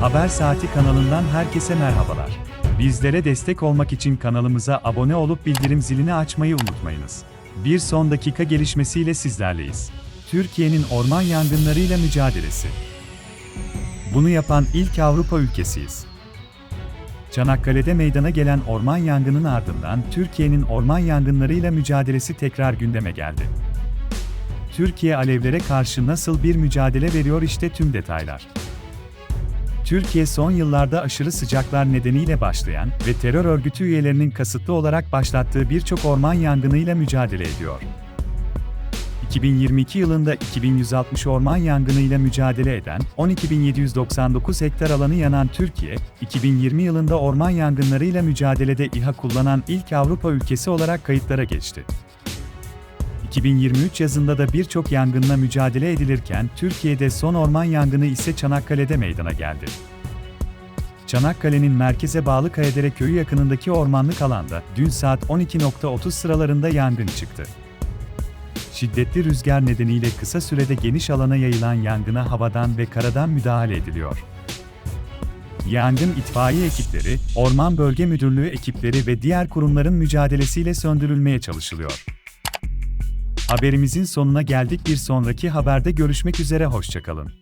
Haber Saati kanalından herkese merhabalar. Bizlere destek olmak için kanalımıza abone olup bildirim zilini açmayı unutmayınız. Bir son dakika gelişmesiyle sizlerleyiz. Türkiye'nin orman yangınlarıyla mücadelesi. Bunu yapan ilk Avrupa ülkesiyiz. Çanakkale'de meydana gelen orman yangının ardından Türkiye'nin orman yangınlarıyla mücadelesi tekrar gündeme geldi. Türkiye alevlere karşı nasıl bir mücadele veriyor işte tüm detaylar. Türkiye son yıllarda aşırı sıcaklar nedeniyle başlayan ve terör örgütü üyelerinin kasıtlı olarak başlattığı birçok orman yangınıyla mücadele ediyor. 2022 yılında 2160 orman yangınıyla mücadele eden 12.799 hektar alanı yanan Türkiye, 2020 yılında orman yangınlarıyla mücadelede İHA kullanan ilk Avrupa ülkesi olarak kayıtlara geçti. 2023 yazında da birçok yangınla mücadele edilirken Türkiye'de son orman yangını ise Çanakkale'de meydana geldi. Çanakkale'nin merkeze bağlı Kayadere köyü yakınındaki ormanlık alanda dün saat 12.30 sıralarında yangın çıktı. Şiddetli rüzgar nedeniyle kısa sürede geniş alana yayılan yangına havadan ve karadan müdahale ediliyor. Yangın itfaiye ekipleri, Orman Bölge Müdürlüğü ekipleri ve diğer kurumların mücadelesiyle söndürülmeye çalışılıyor. Haberimizin sonuna geldik. Bir sonraki haberde görüşmek üzere hoşçakalın.